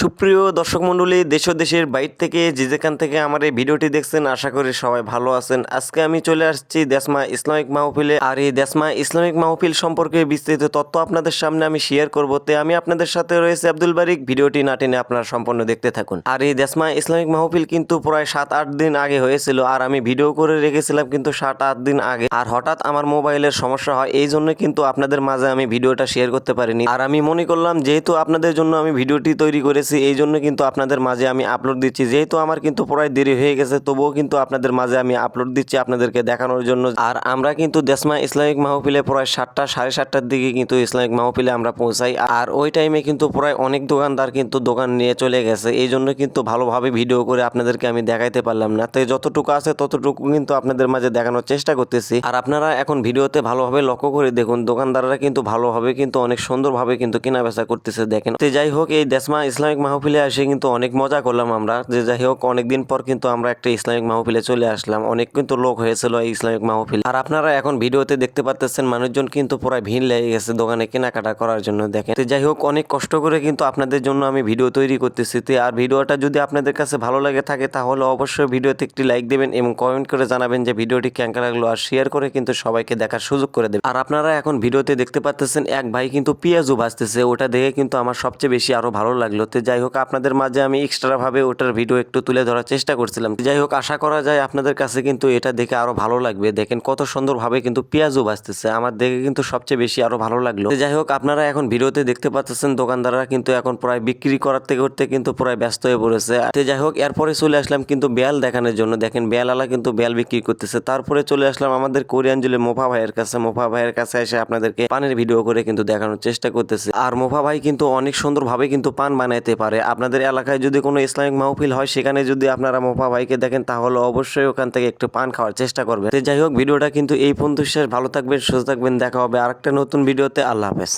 সুপ্রিয় দর্শক মণ্ডলী, দেশ দেশের বাইর থেকে যে যেখান থেকে আমার এই ভিডিওটি দেখছেন, আশা করি সবাই ভালো আছেন। আজকে আমি চলে আসছি দেশমা ইসলামিক মাহফিলে। আর এই দেশমা ইসলামিক মাহফিল সম্পর্কে বিস্তারিত তথ্য আপনাদের সামনে আমি শেয়ার করব। তে আমি আপনাদের সাথে রয়েছে আব্দুল বারিক। ভিডিওটি না টেনে আপনারা সম্পূর্ণ দেখতে থাকুন। আর এই দেশমা ইসলামিক মাহফিল কিন্তু প্রায় সাত আট দিন আগে হয়েছিল। আর আমি ভিডিও করে রেখেছিলাম কিন্তু সাত আট দিন আগে। আর হঠাৎ আমার মোবাইলের সমস্যা হয়, এই জন্য কিন্তু আপনাদের মাঝে আমি ভিডিওটা শেয়ার করতে পারিনি। আর আমি মনে করলাম, যেহেতু আপনাদের জন্য আমি ভিডিওটি তৈরি করেছি এই জন্য কিন্তু আপনাদের মাঝে আমি আপলোড দিচ্ছি। যেহেতু আমার কিন্তু প্রায় দেরি হয়ে গেছে, তবুও কিন্তু আপনাদের মাঝে আমি আপলোড দিচ্ছি আপনাদেরকে দেখানোর জন্য। আর আমরা কিন্তু দেশমা ইসলামিক মাহফিলে প্রায় সাতটা, সাড়ে সাতটার দিকে কিন্তু ইসলামিক মাহফিলে আমরা পৌঁছাই। আর ওই টাইমে কিন্তু প্রায় অনেক দোকানদার কিন্তু দোকান নিয়ে চলে গেছে। এই জন্য কিন্তু ভালোভাবে ভিডিও করে আপনাদেরকে আমি দেখাইতে পারলাম না। তাই যতটুকু আছে, ততটুকু কিন্তু আপনাদের মাঝে দেখানোর চেষ্টা করতেছি। আর আপনারা এখন ভিডিওতে ভালোভাবে লক্ষ্য করে দেখুন, দোকানদাররা কিন্তু ভালোভাবে কিন্তু অনেক সুন্দরভাবে কিন্তু কেনা বেচা করতেছে, দেখেন। তো যাই হোক, এই দেশমা ইসলামিক মাহফিলে এসে কিন্তু অনেক মজা করলাম আমরা। যে যাই হোক, অনেকদিন পর কিন্তু আমরা একটা ইসলামিক মাহফিলে চলে আসলাম। অনেক কিন্তু লোক হয়েছিল এই ইসলামিক মাহফিল। আর আপনারা এখন ভিডিওতে দেখতে পাচ্ছেন মানুষজন কিন্তু পুরো ভিড় লেগে গেছে দোকানে কেনাকাটা করার জন্য। দেখেন, তো যাই হোক, অনেক কষ্ট করে কিন্তু আপনাদের জন্য আমি ভিডিও তৈরি করতেছি। তো আর ভিডিওটা যদি আপনাদের কাছে ভালো লাগে থাকে, তাহলে অবশ্যই ভিডিওতে একটি লাইক দেবেন এবং কমেন্ট করে জানাবেন যে ভিডিওটি কেঙ্কা লাগল আর শেয়ার করে কিন্তু সবাইকে দেখার সুযোগ করে দেবেন। আর আপনারা এখন ভিডিওতে দেখতে পাচ্ছেন এক ভাই কিন্তু পেঁয়াজও ভাজতেছে। ওটা দেখে কিন্তু আমার সবচেয়ে বেশি আরও ভালো লাগল। তো যাই হোক, আপনাদের মাঝে আমি এক্সট্রা ভাবে ওটার ভিডিও একটু তুলে ধরার চেষ্টা করছিলাম। যাই হোক, আশা করা যায় আপনাদের কাছে কিন্তু এটা দেখে আরও ভালো লাগবে। দেখেন কত সুন্দরভাবে কিন্তু পেঁয়াজও ভাজতেছে। আমার দেখে কিন্তু সবচেয়ে বেশি আরও ভালো লাগল। যাই হোক, আপনারা এখন ভিডিওতে দেখতে পাচ্ছেন দোকানদাররা কিন্তু এখন প্রায় বিক্রি করাতে করতে কিন্তু প্রায় ব্যস্ত হয়ে পড়েছে। তো যাই হোক, এরপরে চলে আসলাম কিন্তু বেল দেখানোর জন্য। দেখেন বেলালা কিন্তু বেল বিক্রি করতেছে। তারপরে চলে আসলাম আমাদের কোরিয়ান জেলে মোফা ভাইয়ের কাছে। মোফা ভাইয়ের কাছে এসে আপনাদেরকে পানের ভিডিও করে কিন্তু দেখানোর চেষ্টা করতেছে। আর মোফা ভাই কিন্তু অনেক সুন্দরভাবে কিন্তু পান বানাইতে পারে। আপনাদের এলাকায় যদি কোনো ইসলামিক মাহফিল হয়, সেখানে যদি আপনারা মোফা ভাইকে দেখেন, তাহলে অবশ্যই ওখান থেকে একটু পান খাওয়ার চেষ্টা করবেন। যাই হোক, ভিডিওটা কিন্তু এই পর্যন্ত শেষ। ভালো থাকবেন, সুস্থ থাকবেন। দেখা হবে আরেকটা নতুন ভিডিওতে। আল্লাহ হাফেজ।